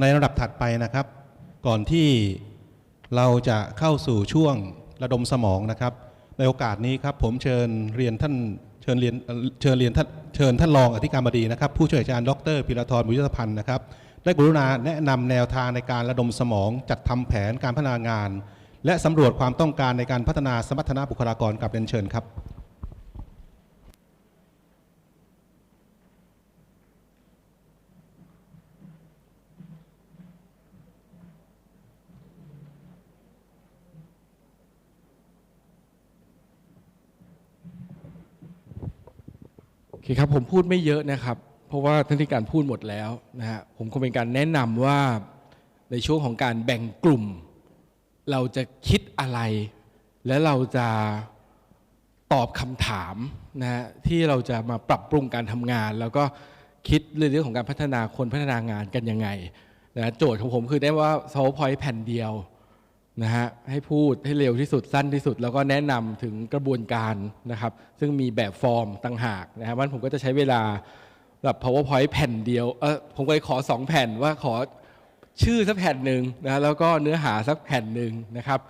ในระดับถัดไปนะครับ ก่อนที่เราจะเข้าสู่ช่วงระดมสมองนะครับ ในโอกาสนี้ครับผมเชิญเรียนท่านเชิญเรียนเชิญเรียนท่านเชิญท่านรองอธิการบดีนะครับ ผู้ช่วยอาจารย์ดรพิรทรบุญยศพันธ์นะครับได้กรุณาแนะนำแนวทางในการระดมสมองจัดทำแผนการพัฒนางาน และสำรวจความต้องการในการพัฒนาสมรรถนะบุคลากรกับเรียนเชิญครับ คครับผมพูดไม่เยอะนะครับ เพราะว่าท่านที่การพูดหมดแล้วนะฮะผมคงเป็นการแนะนำว่าในช่วงของการแบ่งกลุ่ม เราจะคิดอะไร และเราจะตอบคำถามนะฮะที่เราจะมาปรับปรุงการทำงาน แล้วก็คิดเรื่องของการพัฒนาคนพัฒนางานกันยังไงนะโจทย์ของผมคือได้ว่า PowerPoint แผ่นเดียว นะฮะให้พูดให้เร็วที่สุดสั้นที่สุด แล้วก็แนะนำถึงกระบวนการนะครับ ซึ่งมีแบบฟอร์มต่างหากนะครับวันผมก็จะใช้เวลาแบบ powerpoint แผ่นเดียวเออผมก็เลยขอ 2 แผ่นว่าขอชื่อสักแผ่นหนึ่งนะแล้วก็เนื้อหาสักแผ่นหนึ่งนะครับ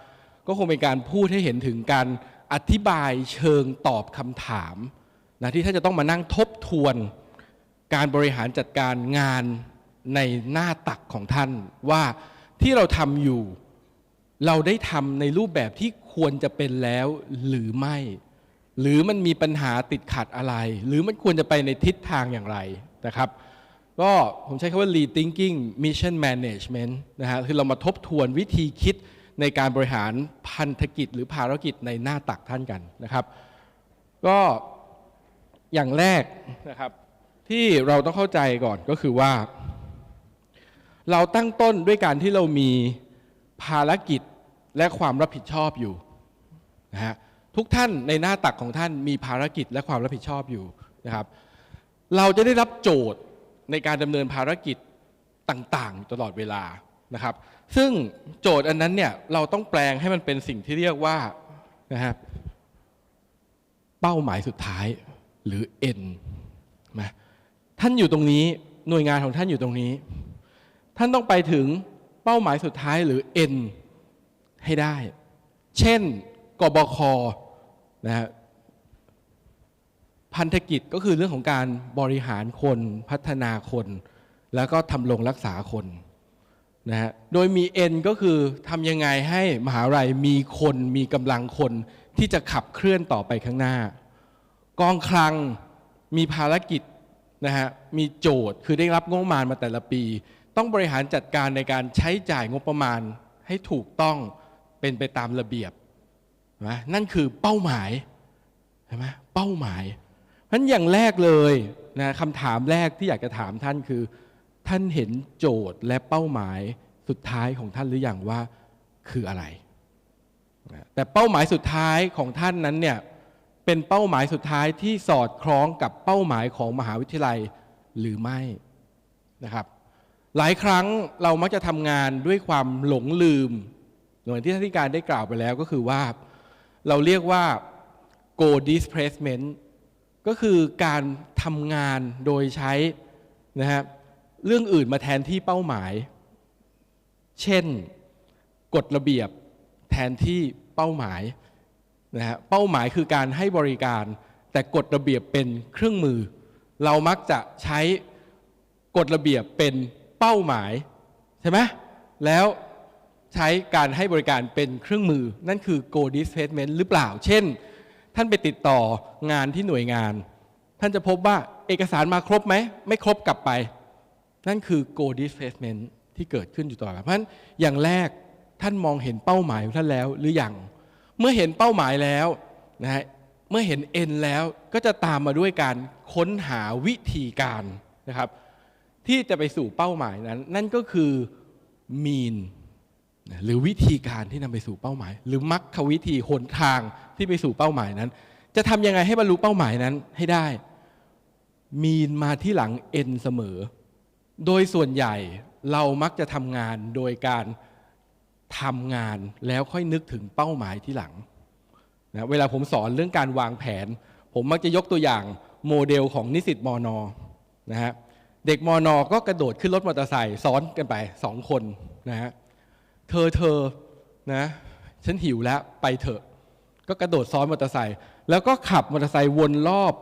ก็คงเป็นการพูดให้เห็นถึงการอธิบายเชิงตอบคำถามนะที่ท่านจะต้องมานั่งทบทวนการบริหารจัดการงานในหน้าตักของท่านว่าที่เราทำอยู่ เราได้ทำในรูปแบบที่ควรจะเป็นแล้วหรือไม่ หรือมันมีปัญหาติดขัดอะไร หรือมันควรจะไปในทิศทางอย่างไรนะครับ ก็ผมใช้คำว่า lead thinking mission management นะฮะคือเรามาทบทวนวิธีคิดในการบริหารพันธกิจหรือภารกิจในหน้าตักท่านกันนะครับ ก็อย่างแรกนะครับที่เราต้องเข้าใจก่อนก็คือว่า เราตั้งต้นด้วยการที่เรามีภารกิจ และความรับผิดชอบอยู่นะฮะทุกท่านในหน้าตักของท่านมีภารกิจและความรับผิดชอบอยู่นะครับ เราจะได้รับโจทย์ในการดำเนินภารกิจต่างๆ ตลอดเวลานะครับ ซึ่งโจทย์อันนั้นเนี่ยเราต้องแปลงให้มันเป็นสิ่งที่เรียกว่านะฮะเป้าหมายสุดท้ายหรือ N นะท่านอยู่ตรงนี้หน่วยงานของท่านอยู่ตรงนี้ ท่านต้องไปถึงเป้าหมายสุดท้ายหรือ N ให้ได้ เช่นกบคนะฮะพันธกิจก็คือเรื่องของการบริหารคนพัฒนาคน แล้วก็ทำรงรักษาคนนะฮะโดยมี N ก็คือทำยังไงให้มหาลัยมีคนมีกำลังคนที่จะขับเคลื่อนต่อไปข้างหน้า กองคลังมีภารกิจนะฮะมีโจทย์คือได้รับงบประมาณมาแต่ละปี ต้องบริหารจัดการในการใช้จ่ายงบประมาณให้ถูกต้อง เป็นไปตามระเบียบนะนั่นคือเป้าหมายใช่ไหมเป้าหมายเพราะฉะนั้นอย่างแรกเลยนะคำถามแรกที่อยากจะถามท่านคือ ท่านเห็นโจทย์และเป้าหมายสุดท้ายของท่านหรืออยังว่าคืออะไรนะแต่เป้าหมายสุดท้ายของท่านนั้นเนี่ยเป็นเป้าหมายสุดท้ายที่สอดคล้องกับเป้าหมายของมหาวิทยาลัยหรือไม่นะครับ หลายครั้งเรามักจะทำงานด้วยความหลงลืม หมือนที่ท่านที่การได้กล่าวไปแล้วก็คือว่าเราเรียกว่า go displacement ก็คือการทำงานโดยใช้นะฮะเรื่องอื่นมาแทนที่เป้าหมาย เช่น กฎระเบียบแทนที่เป้าหมายนะฮะเป้าหมายคือการให้บริการ แต่กฎระเบียบเป็นเครื่องมือ เรามักจะใช้กฎระเบียบเป็นเป้าหมายใช่ไหมแล้ว ใช้การให้บริการเป็นเครื่องมือ นั่นคือ go displacement หรือเปล่า เช่น ท่านไปติดต่องานที่หน่วยงาน ท่านจะพบว่าเอกสารมาครบไหม ไม่ครบกลับไป นั่นคือ go displacement ที่เกิดขึ้นอยู่ตลอดเพราะฉะนั้นอย่างแรกท่านมองเห็นเป้าหมายของท่านแล้วหรือยังเมื่อเห็นเป้าหมายแล้วนะฮะเมื่อเห็น N แล้วก็จะตามมาด้วยการค้นหาวิธีการนะครับ ที่จะไปสู่เป้าหมายนั้น นั่นก็คือ mean หรือวิธีการที่นำไปสู่เป้าหมาย หรือมรรควิธีหนทางที่ไปสู่เป้าหมายนั้น จะทำยังไงให้บรรลุเป้าหมายนั้นให้ได้ มีนมาที่หลัง N เสมอ โดยส่วนใหญ่เรามักจะทำงานโดยการทำงานแล้วค่อยนึกถึงเป้าหมายที่หลังนะเวลาผมสอนเรื่องการวางแผน ผมมักจะยกตัวอย่างโมเดลของนิสิตมอนอนะฮะเด็กมอนอก็กระโดดขึ้นรถมอเตอร์ไซค์ซ้อนกันไปสองคนนะฮะ เธอเธอนะ ฉันหิวแล้วไปเถอะ ก็กระโดดซ้อนมอเตอร์ไซค์แล้วก็ขับมอเตอร์ไซค์วนรอบ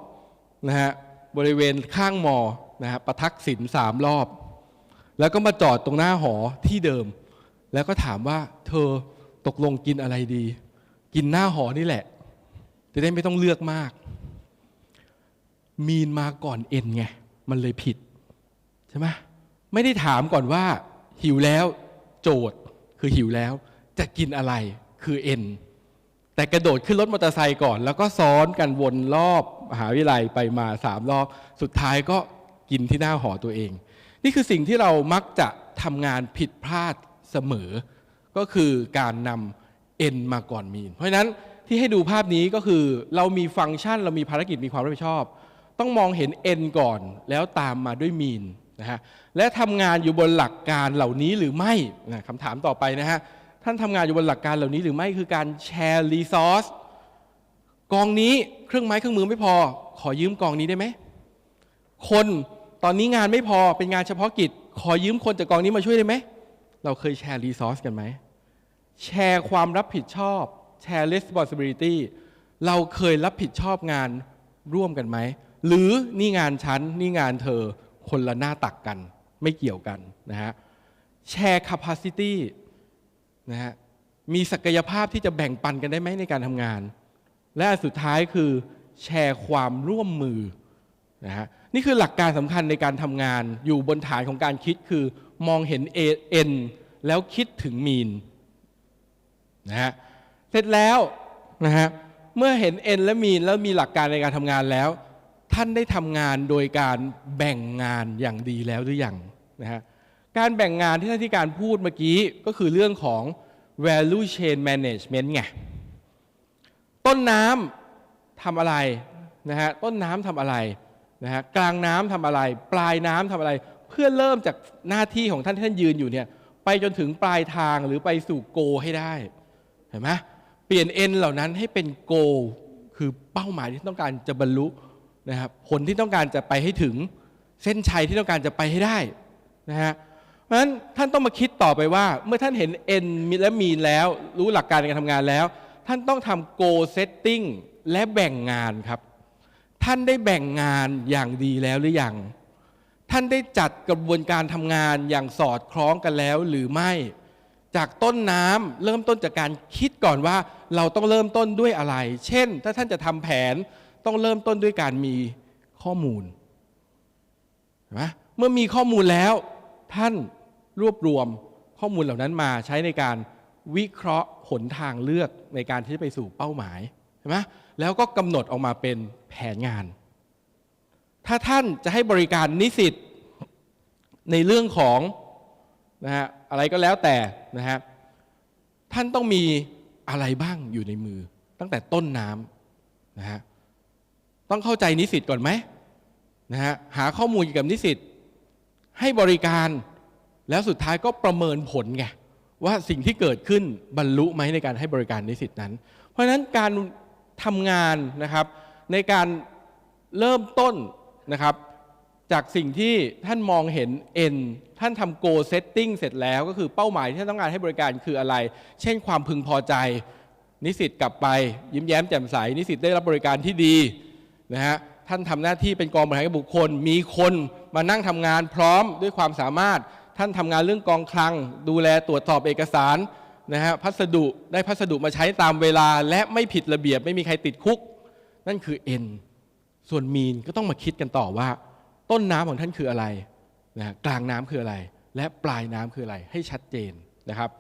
นะฮะบริเวณข้างมอนะฮะประทักษิณสามรอบ แล้วก็มาจอดตรงหน้าหอที่เดิม แล้วก็ถามว่าเธอตกลงกินอะไรดี กินหน้าหอนี่แหละ จะได้ไม่ต้องเลือกมาก มีนมาก่อนเอ็นไง มันเลยผิด ใช่ไหมไม่ได้ถามก่อนว่า หิวแล้วโจทย์ คือหิวแล้วจะกินอะไรคือเอ็นแต่กระโดดขึ้นรถมอเตอร์ไซค์ก่อน แล้วก็ซ้อนกันวนรอบมหาวิทยาลัยไปมาสามรอบ สุดท้ายก็กินที่หน้าหอตัวเอง นี่คือสิ่งที่เรามักจะทำงานผิดพลาดเสมอ ก็คือการนำเอ็นมาก่อนมีน เพราะฉะนั้นที่ให้ดูภาพนี้ก็คือเรามีฟังก์ชันเรามีภารกิจมีความรับผิดชอบ ต้องมองเห็นเอ็นก่อนแล้วตามมาด้วยมีน นะฮะและทำงานอยู่บนหลักการเหล่านี้หรือไม่นะคำถามต่อไปนะฮะท่านทำงานอยู่บนหลักการเหล่านี้หรือไม่คือการแชร์รีซอสกองนี้เครื่องไม้เครื่องมือไม่พอ ขอยืมกองนี้ได้ไหมคนตอนนี้งานไม่พอเป็นงานเฉพาะกิจ ขอยืมคนจากกองนี้มาช่วยได้ไหมเราเคยแชร์รีซอสกันไหมแชร์ความรับผิดชอบแชร์ responsibility เราเคยรับผิดชอบงานร่วมกันไหม หรือนี่งานฉัน นี่งานเธอ คนละหน้าตักกัน ไม่เกี่ยวกันนะฮะแชร์ capacity นะฮะมีศักยภาพที่จะแบ่งปันกันได้ไหมในการทำงาน และอันสุดท้ายคือแชร์ความร่วมมือนะฮะนี่คือหลักการสำคัญในการทำงานอยู่บนฐานของการคิดคือมองเห็น N แล้วคิดถึงมีนนะฮะเสร็จแล้วนะฮะเมื่อเห็น N และมีนแล้วมีหลักการในการทำงานแล้ว ท่านได้ทำงานโดยการแบ่งงานอย่างดีแล้วหรือยังนะฮะการแบ่งงานที่ท่านที่การพูดเมื่อกี้ก็คือเรื่องของ value chain management ไงต้นน้ำทำอะไรนะฮะต้นน้ำทำอะไรนะฮะกลางน้ำทำอะไร ปลายน้ำทำอะไร เพื่อเริ่มจากหน้าที่ของท่านที่ท่านยืนอยู่เนี่ยไปจนถึงปลายทางหรือไปสู่โกให้ได้เห็นไหมเปลี่ยนเอ็นเหล่านั้นให้เป็นโกคือเป้าหมายที่ต้องการจะบรรลุ นะครับผลที่ต้องการจะไปให้ถึงเส้นชัยที่ต้องการจะไปให้ได้นะฮะเพราะฉะนั้นท่านต้องมาคิดต่อไปว่า เมื่อท่านเห็น N และมีนแล้ว รู้หลักการในการทำงานแล้ว ท่านต้องทำ Go setting และแบ่งงานครับ ท่านได้แบ่งงานอย่างดีแล้วหรือยังท่านได้จัดกระบวนการทำงานอย่างสอดคล้องกันแล้วหรือไม่ จากต้นน้ำเริ่มต้นจากการคิดก่อนว่าเราต้องเริ่มต้นด้วยอะไร เช่น ถ้าท่านจะทำแผน ต้องเริ่มต้นด้วยการมีข้อมูลเห็นไหมเมื่อมีข้อมูลแล้ว ท่านรวบรวมข้อมูลเหล่านั้นมาใช้ในการวิเคราะห์หนทางเลือกในการที่จะไปสู่เป้าหมายเห็นไหมแล้วก็กำหนดออกมาเป็นแผนงาน ถ้าท่านจะให้บริการนิสิตในเรื่องของนะฮะอะไรก็แล้วแต่นะฮะท่านต้องมีอะไรบ้างอยู่ในมือตั้งแต่ต้นน้ำนะฮะ ต้องเข้าใจนิสิตก่อนไหมนะฮะหาข้อมูลเกี่ยวกับนิสิตให้บริการแล้วสุดท้ายก็ประเมินผลไงว่าสิ่งที่เกิดขึ้นบรรลุไหมในการให้บริการนิสิตนั้น เพราะฉะนั้นการทำงานนะครับในการเริ่มต้นนะครับจากสิ่งที่ท่านมองเห็น N ท่านทำ goal setting เสร็จแล้วก็คือเป้าหมายที่ท่านต้องการให้บริการคืออะไร เช่นความพึงพอใจ นิสิตกลับไป ยิ้มแย้มแจ่มใส นิสิตได้รับบริการที่ดี นะฮะท่านทำหน้าที่เป็นกองบริหารบุคคล มีคนมานั่งทำงานพร้อมด้วยความสามารถ ท่านทำงานเรื่องกองคลัง ดูแลตรวจสอบเอกสารนะฮะพัสดุได้พัสดุมาใช้ตามเวลา และไม่ผิดระเบียบไม่มีใครติดคุก นั่นคือ N ส่วนมีนก็ต้องมาคิดกันต่อว่า ต้นน้ำของท่านคืออะไรนะกลางน้ำคืออะไร และปลายน้ำคืออะไร ให้ชัดเจนนะครับ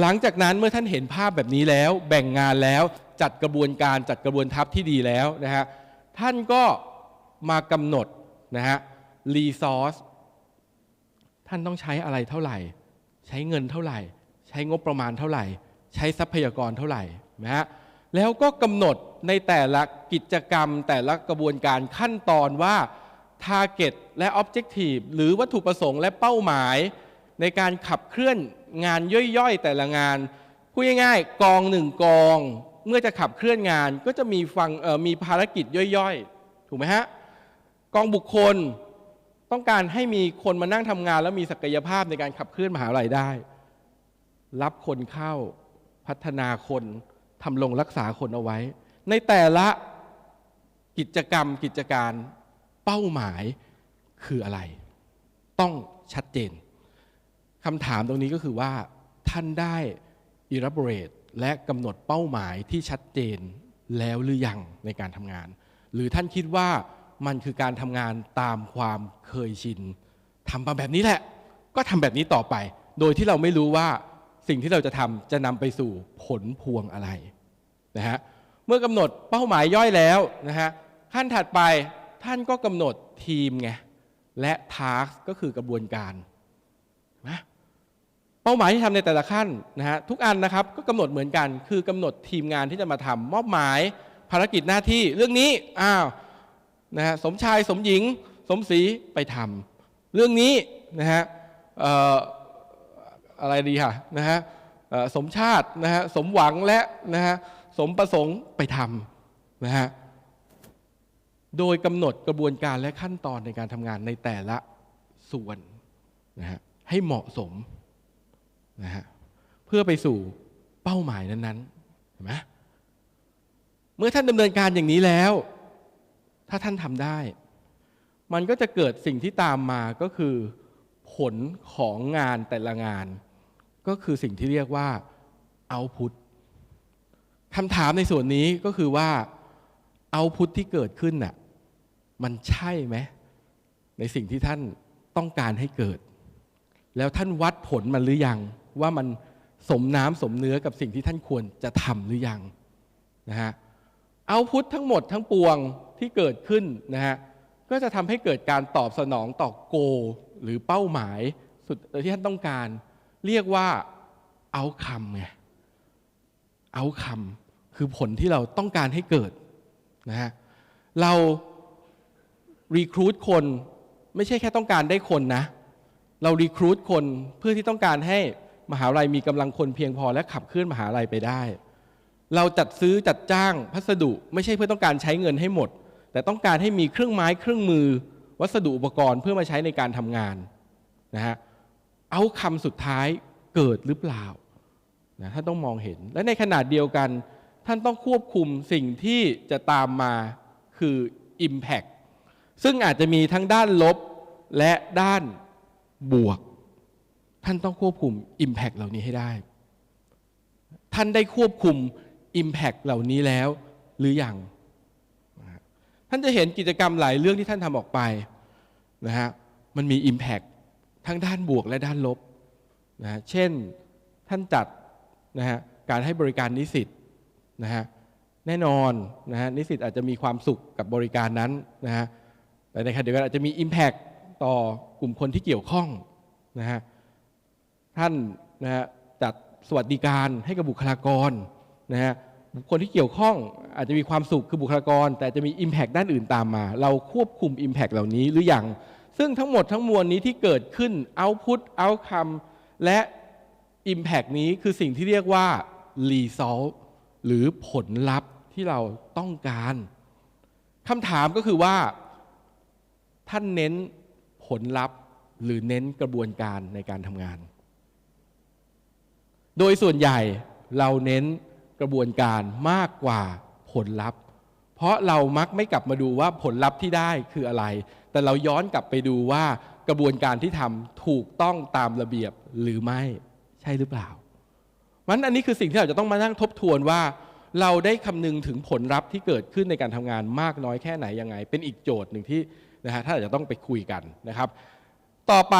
หลังจากนั้นเมื่อท่านเห็นภาพแบบนี้แล้ว แบ่งงานแล้วจัดกระบวนการจัดกระบวนทัพที่ดีแล้วนะฮะ ท่านก็มากำหนดนะฮะรีซอสท่านต้องใช้อะไรเท่าไหร่ ใช้เงินเท่าไหร่ ใช้งบประมาณเท่าไหร่ ใช้ทรัพยากรเท่าไหร่นะฮะแล้วก็กำหนดในแต่ละกิจกรรม แต่ละกระบวนการขั้นตอนว่า Target และ Objective หรือวัตถุประสงค์และเป้าหมาย ในการขับเคลื่อนงานย่อยๆ แต่ละงานพูดง่ายๆกองหนึ่งกอง เมื่อจะขับเคลื่อนงานก็จะมีฟังมีภารกิจย่อยๆ ถูกไหมฮะ กองบุคคลต้องการให้มีคนมานั่งทำงาน แล้วมีศักยภาพในการขับเคลื่อนมหาลัยได้ รับคนเข้าพัฒนาคนทำลงรักษาคนเอาไว้ ในแต่ละกิจกรรมกิจการเป้าหมายคืออะไร ต้องชัดเจนคำถามตรงนี้ก็คือว่าท่านได้ elaborate และกำหนดเป้าหมายที่ชัดเจนแล้วหรือยังในการทำงาน หรือท่านคิดว่ามันคือการทำงานตามความเคยชินทำมาแบบนี้แหละ ก็ทำแบบนี้ต่อไป โดยที่เราไม่รู้ว่าสิ่งที่เราจะทำจะนำไปสู่ผลพวงอะไรนะฮะเมื่อกำหนดเป้าหมายย่อยแล้วนะฮะขั้นถัดไปท่านก็กำหนดทีมไงและ task ก็คือกระบวนการ เป้าหมายที่ทำในแต่ละขั้นนะฮะทุกอันนะครับก็กำหนดเหมือนกัน คือกำหนดทีมงานที่จะมาทำมอบหมายภารกิจหน้าที่เรื่องนี้อ้าวนะฮะสมชายสมหญิงสมศรีไปทำเรื่องนี้นะฮะอะไรดีค่ะนะฮะสมชาตินะฮะสมหวังและนะฮะสมประสงค์ไปทำนะฮะโดยกำหนดกระบวนการและขั้นตอนในการทำงานในแต่ละส่วนนะฮะให้เหมาะสม นะฮะเพื่อไปสู่เป้าหมายนั้นๆเห็นไหมเมื่อท่านดำเนินการอย่างนี้แล้ว ถ้าท่านทำได้ มันก็จะเกิดสิ่งที่ตามมาก็คือผลของงานแต่ละงาน ก็คือสิ่งที่เรียกว่าเอาพุทคำถามในส่วนนี้ก็คือว่าเอาพุทที่เกิดขึ้นน่ะมันใช่ไหมในสิ่งที่ท่านต้องการให้เกิด แล้วท่านวัดผลมันหรือยัง ว่ามันสมน้ำสมเนื้อกับสิ่งที่ท่านควรจะทำหรือยังนะฮะเอาพุททั้งหมดทั้งปวงที่เกิดขึ้นนะฮะก็จะทำให้เกิดการตอบสนองต่อโก หรือเป้าหมายสุดที่ท่านต้องการ เรียกว่าเอาคำไงเอาคำคือผลที่เราต้องการให้เกิดนะฮะเรารีครูดคนไม่ใช่แค่ต้องการได้คนนะ เรารีครูดคนเพื่อที่ต้องการให้ มหาลัยมีกำลังคนเพียงพอและขับเคลื่อนมหาลัยไปได้ เราจัดซื้อจัดจ้างพัสดุไม่ใช่เพื่อต้องการใช้เงินให้หมด แต่ต้องการให้มีเครื่องไม้เครื่องมือ วัสดุอุปกรณ์เพื่อมาใช้ในการทำงานนะฮะเอาคำสุดท้ายเกิดหรือเปล่านะท่านต้องมองเห็น และในขนาดเดียวกัน ท่านต้องควบคุมสิ่งที่จะตามมาคือ Impact ซึ่งอาจจะมีทั้งด้านลบและด้านบวก ท่านต้องควบคุม Impact เหล่านี้ให้ได้ ท่านได้ควบคุม Impact เหล่านี้แล้วหรือยังท่านจะเห็นกิจกรรมหลายเรื่องที่ท่านทำออกไปนะฮะมันมี Impact ทั้งด้านบวกและด้านลบนะฮะเช่นท่านจัดนะฮะการให้บริการนิสิตนะฮะแน่นอนนะฮะนิสิตอาจจะมีความสุขกับบริการนั้นนะฮะแต่ในขณะเดียวกันอาจจะมี Impact ต่อกลุ่มคนที่เกี่ยวข้องนะฮะ ท่านนะฮะจัดสวัสดิการให้กับบุคลากรนะฮะบุคคลที่เกี่ยวข้องอาจจะมีความสุขคือบุคลากร แต่จะมี Impact ด้านอื่นตามมา เราควบคุม Impact เหล่านี้หรือยังซึ่งทั้งหมดทั้งมวลนี้ที่เกิดขึ้น Output Outcome และ Impact นี้คือสิ่งที่เรียกว่า Result หรือผลลัพธ์ที่เราต้องการคำถามก็คือว่า ท่านเน้นผลลัพธ์หรือเน้นกระบวนการในการทำงาน โดยส่วนใหญ่เราเน้นกระบวนการมากกว่าผลลัพธ์ เพราะเรามักไม่กลับมาดูว่าผลลัพธ์ที่ได้คืออะไร แต่เราย้อนกลับไปดูว่ากระบวนการที่ทำถูกต้องตามระเบียบหรือไม่ใช่หรือเปล่ามันอันนี้คือสิ่งที่เราจะต้องมานั่งทบทวนว่า เราได้คำนึงถึงผลลัพธ์ที่เกิดขึ้นในการทำงานมากน้อยแค่ไหนยังไง เป็นอีกโจทย์หนึ่งที่นะฮะถ้านอาจจะต้องไปคุยกันนะครับ ต่อไป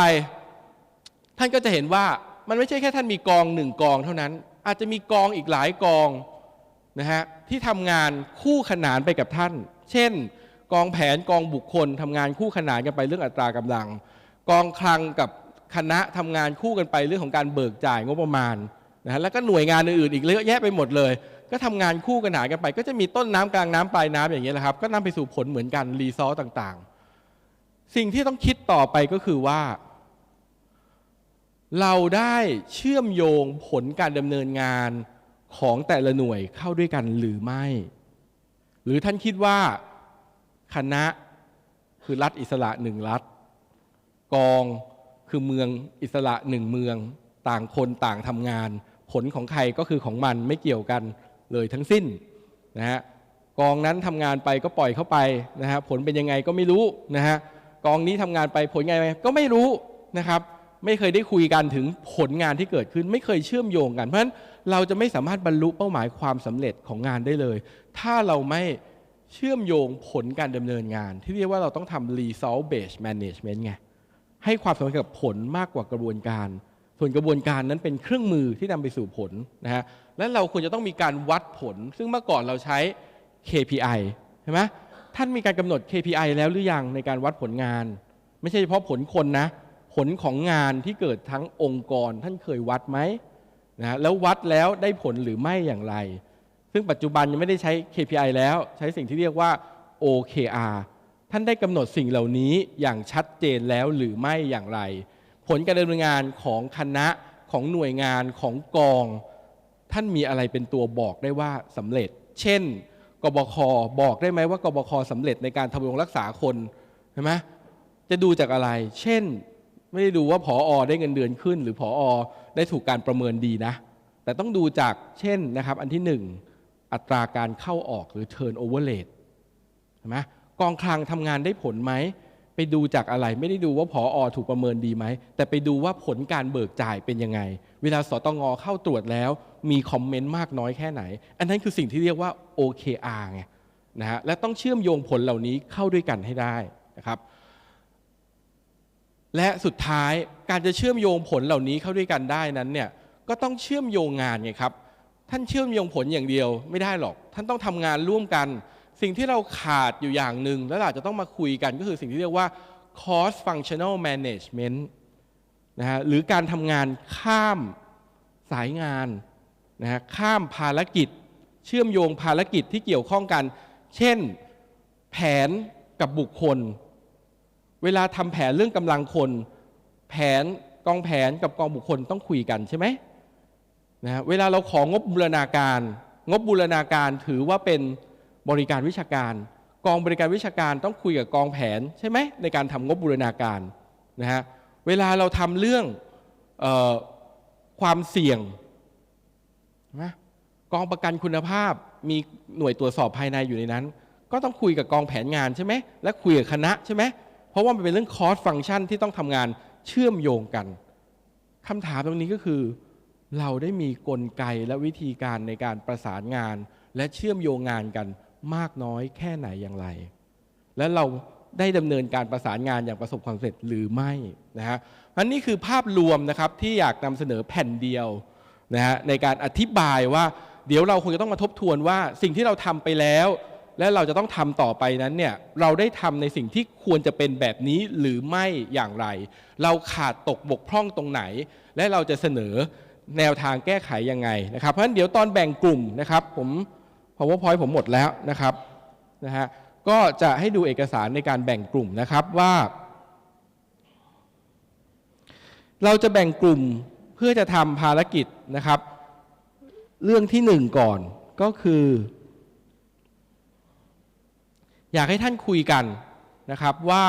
ท่านก็จะเห็นว่า มันไม่ใช่แค่ท่านมีกองหนึ่งกองเท่านั้น อาจจะมีกองอีกหลายกองนะฮะที่ทำงานคู่ขนานไปกับท่าน เช่น กองแผนกองบุคคลทำงานคู่ขนานกันไปเรื่องอัตรากำลัง กองคลังกับคณะทำงานคู่กันไปเรื่องของการเบิกจ่ายงบประมาณนะฮะแล้วก็หน่วยงานอื่นๆอีกเยอะแยะไปหมดเลย ก็ทำงานคู่ขนานกันไป ก็จะมีต้นน้ำกลางน้ำปลายน้ำอย่างเงี้ยแหละครับ ก็นำไปสู่ผลเหมือนกันรีซอสต่างๆ สิ่งที่ต้องคิดต่อไปก็คือว่า เราได้เชื่อมโยงผลการดำเนินงานของแต่ละหน่วยเข้าด้วยกันหรือไม่ หรือท่านคิดว่าคณะคือรัฐอิสระหนึ่งรัฐ กองคือเมืองอิสระหนึ่งเมือง ต่างคนต่างทำงาน ผลของใครก็คือของมันไม่เกี่ยวกันเลยทั้งสิ้นนะฮะกองนั้นทำงานไปก็ปล่อยเข้าไปนะฮะผลเป็นยังไงก็ไม่รู้นะฮะกองนี้ทำงานไปผลไงก็ไม่รู้นะครับ ไม่เคยได้คุยกันถึงผลงานที่เกิดขึ้น ไม่เคยเชื่อมโยงกันเพราะฉะนั้นเราจะไม่สามารถบรรลุเป้าหมายความสำเร็จของงานได้เลย ถ้าเราไม่เชื่อมโยงผลการดำเนินงาน ที่เรียกว่าเราต้องทำ result based management ไงให้ความสำคัญกับผลมากกว่ากระบวนการ ส่วนกระบวนการนั้นเป็นเครื่องมือที่นำไปสู่ผลนะฮะและเราควรจะต้องมีการวัดผล ซึ่งเมื่อก่อนเราใช้ KPI ใช่ไหมท่านมีการกำหนด KPI แล้วหรือยังในการวัดผลงาน ไม่ใช่เฉพาะผลคนนะ ผลของงานที่เกิดทั้งองค์กรท่านเคยวัดไหมนะแล้ววัดแล้วได้ผลหรือไม่อย่างไร ซึ่งปัจจุบันยังไม่ได้ใช้ KPI แล้วใช้สิ่งที่เรียกว่า OKR ท่านได้กำหนดสิ่งเหล่านี้อย่างชัดเจนแล้วหรือไม่อย่างไร ผลการดำเนินงานของคณะของหน่วยงานของกอง ท่านมีอะไรเป็นตัวบอกได้ว่าสำเร็จ เช่นกบคบอกได้ไหมว่ากบคสำเร็จในการทำรงรักษาคนใช่ไหมจะดูจากอะไร เช่น ไม่ได้ดูว่าผออได้เงินเดือนขึ้น หรือผออได้ถูกการประเมินดีนะ แต่ต้องดูจากเช่นนะครับอันที่หนึ่งอัตราการเข้าออกหรือ turnover rate ใช่ไหมกองคลังทำงานได้ผลไหมไปดูจากอะไรไม่ได้ดูว่าผออถูกประเมินดีไหม แต่ไปดูว่าผลการเบิกจ่ายเป็นยังไง เวลาสตงเข้าตรวจแล้ว มีคอมเมนต์มากน้อยแค่ไหน อันนั้นคือสิ่งที่เรียกว่า OKR ไงนะฮะและต้องเชื่อมโยงผลเหล่านี้เข้าด้วยกันให้ได้นะครับ และสุดท้ายการจะเชื่อมโยงผลเหล่านี้เข้าด้วยกันได้นั้นเนี่ยก็ต้องเชื่อมโยงงานไงครับ ท่านเชื่อมโยงผลอย่างเดียวไม่ได้หรอก ท่านต้องทำงานร่วมกัน สิ่งที่เราขาดอยู่อย่างหนึ่งแล้วเราอาจจะต้องมาคุยกันก็คือสิ่งที่เรียกว่า cost functional management นะฮะหรือการทำงานข้ามสายงานนะฮะข้ามภารกิจ เชื่อมโยงภารกิจที่เกี่ยวข้องกัน เช่นแผนกับบุคคล เวลาทำแผนเรื่องกำลังคน แผนกองแผนกับกองบุคคลต้องคุยกันใช่ไหมนะเวลาเราของบบูรณาการ งบบูรณาการถือว่าเป็นบริการวิชาการ กองบริการวิชาการต้องคุยกับกองแผนใช่ไหมในการทำงบบูรณาการนะฮะเวลาเราทำเรื่องออความเสี่ยงนะกองประกันคุณภาพมีหน่วยตรวจสอบภายในอยู่ในนั้น ก็ต้องคุยกับกองแผนงานใช่ไหมและคุยกับคณะใช่ไหม เพราะว่ามันเป็นเรื่องคอร์สฟัง c t ชันที่ต้องทำงานเชื่อมโยงกันคำถามตรงนี้ก็คือ เราได้มีกลไกและวิธีการในการประสานงาน และเชื่อมโยงงานกันมากน้อยแค่ไหนอย่างไร และเราได้ดำเนินการประสานงานอย่างประสบความสำเร็จหรือไม่นะฮะอันนี้คือภาพรวมนะครับที่อยากนำเสนอแผ่นเดียวนะฮะในการอธิบายว่าเดี๋ยวเราคงจะต้องมาทบทวนว่าสิ่งที่เราทำไปแล้ว และเราจะต้องทำต่อไปนั้นเนี่ยเราได้ทำในสิ่งที่ควรจะเป็นแบบนี้หรือไม่อย่างไร เราขาดตกบกพร่องตรงไหน และเราจะเสนอแนวทางแก้ไขยังไงนะครับ เพราะฉะนั้นเดี๋ยวตอนแบ่งกลุ่มนะครับ ผม powerpoint ผมหมดแล้วนะครับนะฮะก็จะให้ดูเอกสารในการแบ่งกลุ่มนะครับว่า เราจะแบ่งกลุ่มเพื่อจะทำภารกิจนะครับ เรื่องที่หนึ่งก่อนก็คือ อยากให้ท่านคุยกันนะครับว่า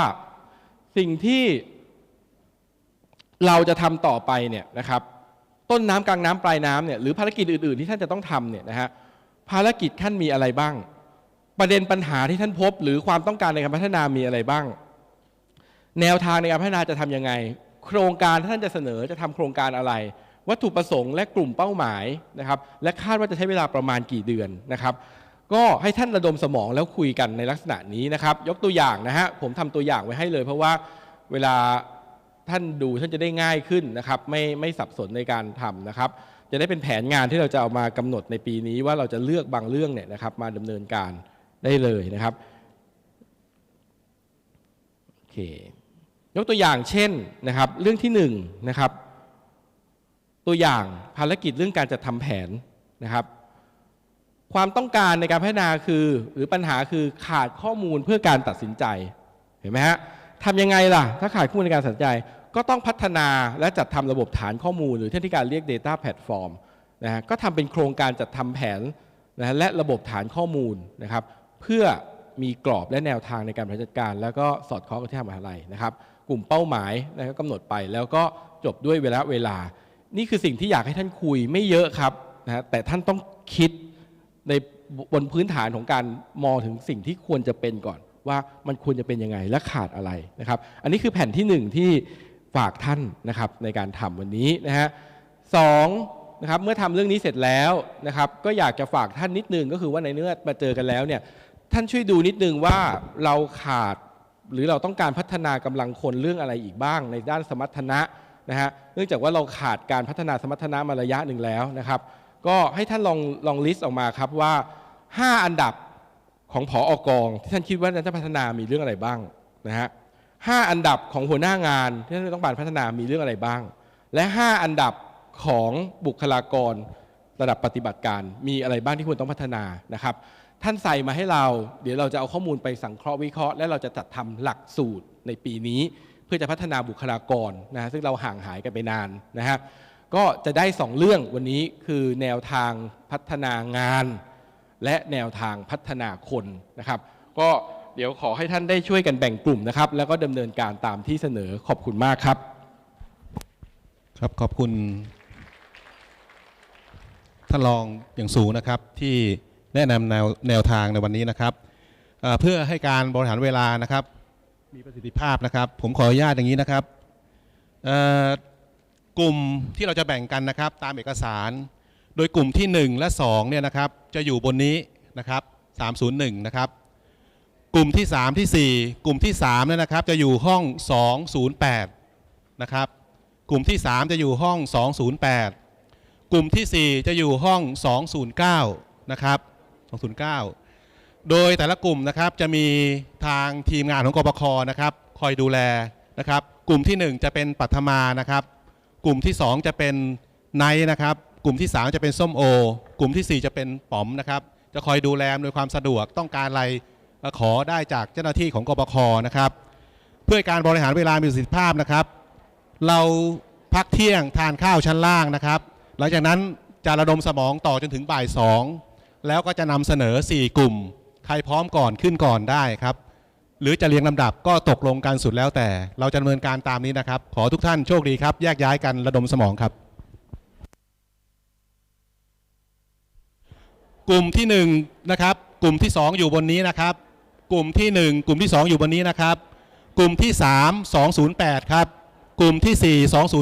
สิ่งที่เราจะทำต่อไปเนี่ยนะครับต้นน้ำกลางน้ำปลายน้ำเนี่ยหรือภารกิจอื่น ๆ ที่ท่านจะต้องทำเนี่ยนะฮะภารกิจท่านมีอะไรบ้าง ประเด็นปัญหาที่ท่านพบ หรือความต้องการในการพัฒนามีอะไรบ้าง แนวทางในการพัฒนาจะทำยังไง โครงการท่านจะเสนอจะทำโครงการอะไร วัตถุประสงค์และกลุ่มเป้าหมายนะครับและคาดว่าจะใช้เวลาประมาณกี่เดือนนะครับ ก็ให้ท่านระดมสมองแล้วคุยกันในลักษณะนี้นะครับ ยกตัวอย่างนะฮะผมทำตัวอย่างไว้ให้เลย เพราะว่าเวลาท่านดูท่านจะได้ง่ายขึ้นนะครับ ไม่ไม่สับสนในการทำนะครับ จะได้เป็นแผนงานที่เราจะเอามากำหนดในปีนี้ว่าเราจะเลือกบางเรื่องเนี่ยนะครับ มาดำเนินการได้เลยนะครับโอเคยกตัวอย่างเช่นนะครับ เรื่องที่หนึ่งนะครับ ตัวอย่างภารกิจเรื่องการจัดทำแผนนะครับ ความต้องการในการพัฒนาคือ หรือปัญหาคือขาดข้อมูลเพื่อการตัดสินใจเห็นไหมฮะทำยังไงล่ะ ถ้าขาดข้อมูลในการตัดสินใจ ก็ต้องพัฒนาและจัดทำระบบฐานข้อมูล หรือที่การเรียก Data Platform นะฮะก็ทำเป็นโครงการจัดทำแผนนะฮะและระบบฐานข้อมูลนะครับ เพื่อมีกรอบและแนวทางในการบริหารจัดการ แล้วก็สอดคล้องกับที่ทำอะไรนะครับ กลุ่มเป้าหมายนะครับกำหนดไปแล้วก็จบด้วยเวลาเวลา นี่คือสิ่งที่อยากให้ท่านคุยไม่เยอะครับนะฮะแต่ท่านต้องคิด ในบนพื้นฐานของการมองถึงสิ่งที่ควรจะเป็นก่อน ว่ามันควรจะเป็นยังไงและขาดอะไรนะครับ อันนี้คือแผ่นที่หนึ่งที่ฝากท่านนะครับในการทำวันนี้นะฮะสองนะครับเมื่อทำเรื่องนี้เสร็จแล้วนะครับ ก็อยากจะฝากท่านนิดนึงก็คือว่าในเนื้อมาเจอกันแล้วเนี่ยท่านช่วยดูนิดนึงว่าเราขาดหรือเราต้องการพัฒนากำลังคนเรื่องอะไรอีกบ้าง ในด้านสมรรถนะนะฮะเนื่องจากว่าเราขาดการพัฒนาสมรรถนะมาระยะหนึ่งแล้วนะครับ ก็ให้ท่านลองลองลิสต์ออกมาครับว่า 5 อันดับของผออกอง ที่ท่านคิดว่าท่านพัฒนามีเรื่องอะไรบ้างนะฮะห้าอันดับของหัวหน้างานที่ท่านต้องการพัฒนามีเรื่องอะไรบ้าง และ 5 อันดับของบุคลากรระดับปฏิบัติการมีอะไรบ้างที่ควรต้องพัฒนานะครับ ท่านใส่มาให้เรา เดี๋ยวเราจะเอาข้อมูลไปสังเคราะห์วิเคราะห์และเราจะจัดทำหลักสูตรในปีนี้ เพื่อจะพัฒนาบุคลากรนะฮะซึ่งเราห่างหายกันไปนานนะฮะ ก็จะได้2เรื่องวันนี้คือแนวทางพัฒนางาน และแนวทางพัฒนาคนนะครับ ก็เดี๋ยวขอให้ท่านได้ช่วยกันแบ่งกลุ่มนะครับ แล้วก็ดำเนินการตามที่เสนอขอบคุณมากครับ ครับขอบคุณท่านรองอย่างสูงนะครับที่แนะนำแนวแนวทางในวันนี้นะครับเอ่อเพื่อให้การบริหารเวลานะครับ มีประสิทธิภาพนะครับ ผมขออนุญาตอย่างนี้นะครับเอ่อ กลุ่มที่เราจะแบ่งกันนะครับ ตามเอกสาร โดยกลุ่มที่ 1 และ2เนี่ยนะครับจะอยู่บนนี้นะครับ301นะครับกลุ่มที่ 3 ที่ 4 กลุ่มที่3เนี่ยนะครับจะอยู่ห้อง 208นะครับกลุ่มที่ 3 จะอยู่ห้อง 208 กลุ่มทีสี่4 จะอยู่ห้อง 209นะครับ209 โดยแต่ละกลุ่มนะครับจะมีทางทีมงานของกปคนะครับคอยดูแลนะครับ กลุ่มที่ 1 จะเป็นปัทมานะครับ กลุ่มที่ 2 จะเป็นไนท์นะครับ กลุ่มที่ 3 จะเป็นส้มโอ กลุ่มทีสี่4 จะเป็นป๋อมนะครับ จะคอยดูแลอำนวยความสะดวกต้องการอะไรขอได้จากเจ้าหน้าที่ของกปคนะครับ เพื่อการบริหารเวลามีประสิทธิภาพนะครับ เราพักเที่ยงทานข้าวชั้นล่างนะครับ หลังจากนั้นจะระดมสมองต่อจนถึงบ่ายสองแล้วก็จะนำเสนอ 4 กลุ่ม ใครพร้อมก่อนขึ้นก่อนได้ครับ หรือจะเรียงลำดับก็ตกลงกันสุดแล้วแต่ เราจะดำเนินการตามนี้นะครับ ขอทุกท่านโชคดีครับ แยกย้ายกันระดมสมองครับ กลุ่มที่1นะครับกลุ่มที่ 2 อยู่บนนี้นะครับ กลุ่มที่ 1 กลุ่มที่ 2 อยู่บนนี้นะครับ กลุ่มที่ 3 208 ครับ กลุ่มที่ 4